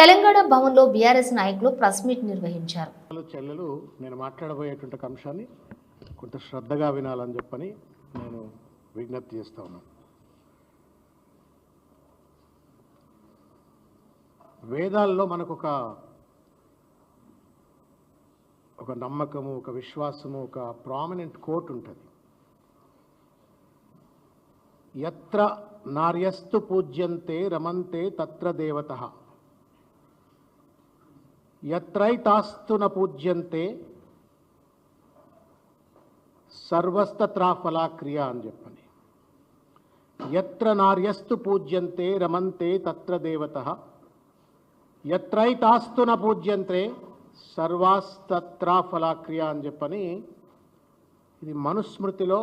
తెలంగాణ భవన్లో బీఆర్ఎస్ నాయకులు press meet నిర్వహించారు. చెల్లెలు నేను మాట్లాడబోయేటువంటి అంశాన్ని కొంత శ్రద్ధగా వినాలని చెప్పని నేను విజ్ఞప్తి చేస్తా ఉన్నాను. వేదాల్లో మనకు ఒక ఒక నమ్మకము ఒక విశ్వాసము ఒక ప్రామినెంట్ కోట్ ఉంటుంది. ఎత్ర నార్యస్తు పూజ్యంతే రమంతే తత్ర దేవత ఎత్రైతాస్తున పూజ్యంతే సర్వస్తత్రాఫలా క్రియ అని చెప్పని. ఎత్ర నార్యస్తు పూజ్యంతే రమంతే తత్ర దేవత. ఎత్రైతాస్తున పూజ్యంతే సర్వాస్తత్రాఫలా క్రియ అని చెప్పని ఇది మనుస్మృతిలో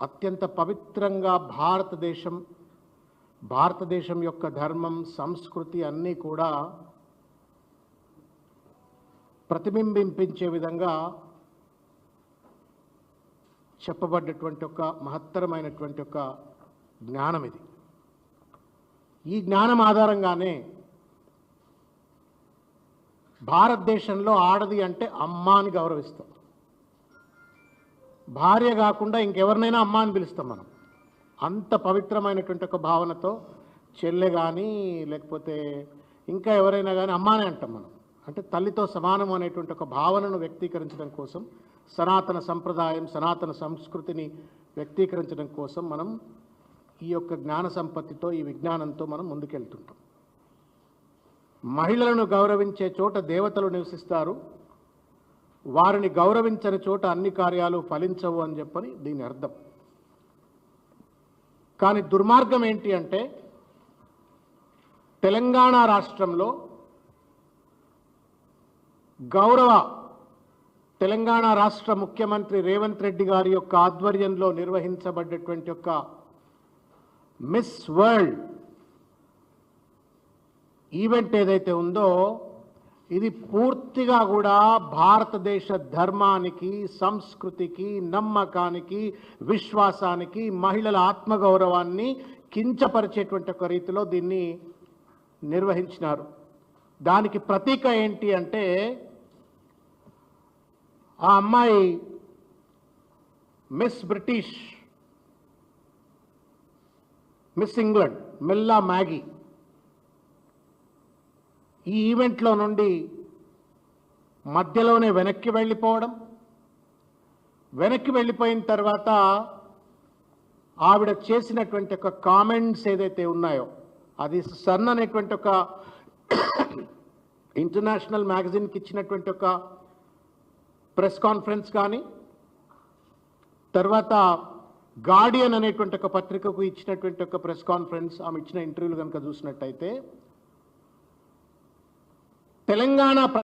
అత్యంత పవిత్రంగా భారతదేశం భారతదేశం యొక్క ధర్మం సంస్కృతి అన్నీ కూడా ప్రతిబింబింపించే విధంగా చెప్పబడ్డటువంటి ఒక మహత్తరమైనటువంటి ఒక జ్ఞానం ఇది. ఈ జ్ఞానం ఆధారంగానే భారతదేశంలో ఆడది అంటే అమ్మ అని గౌరవిస్తాం. భార్య కాకుండా ఇంకెవరినైనా అమ్మ అని పిలుస్తాం మనం. అంత పవిత్రమైనటువంటి ఒక భావనతో చెల్లె కానీ లేకపోతే ఇంకా ఎవరైనా కానీ అమ్మానే అంటాం మనం. అంటే తల్లితో సమానం అనేటువంటి ఒక భావనను వ్యక్తీకరించడం కోసం సనాతన సంప్రదాయం సనాతన సంస్కృతిని వ్యక్తీకరించడం కోసం మనం ఈ యొక్క జ్ఞాన సంపత్తితో ఈ విజ్ఞానంతో మనం ముందుకెళ్తుంటాం. మహిళలను గౌరవించే చోట దేవతలు నివసిస్తారు. వారిని గౌరవించని చోట అన్ని కార్యాలు ఫలించవు అని చెప్పని దీని అర్థం. కానీ దుర్మార్గం ఏంటి అంటే తెలంగాణ రాష్ట్రంలో గౌరవ తెలంగాణ రాష్ట్ర ముఖ్యమంత్రి రేవంత్ రెడ్డి గారి యొక్క ఆధ్వర్యంలో నిర్వహించబడ్డటువంటి యొక్క మిస్ వరల్డ్ ఈవెంట్ ఏదైతే ఉందో ఇది పూర్తిగా కూడా భారతదేశ ధర్మానికి సంస్కృతికి నమ్మకానికి విశ్వాసానికి మహిళల ఆత్మగౌరవాన్ని కించపరిచేటువంటి ఒక రీతిలో దీన్ని నిర్వహించినారు. దానికి ప్రతీక ఏంటి అంటే ఆ అమ్మాయి miss British miss England Milla Magee. ఈ ఈవెంట్లో నుండి మధ్యలోనే వెనక్కి వెళ్ళిపోవడం వెనక్కి వెళ్ళిపోయిన తర్వాత ఆవిడ చేసినటువంటి ఒక కామెంట్స్ ఏదైతే ఉన్నాయో అది సన్ అనేటువంటి ఒక ఇంటర్నేషనల్ మ్యాగజైన్కి ఇచ్చినటువంటి ఒక ప్రెస్ కాన్ఫరెన్స్ కానీ తర్వాత గార్డియన్ అనేటువంటి ఒక పత్రికకు ఇచ్చినటువంటి ఒక ప్రెస్ కాన్ఫరెన్స్ ఆమె ఇచ్చిన ఇంటర్వ్యూలు కనుక చూసినట్టయితే తెలంగాణ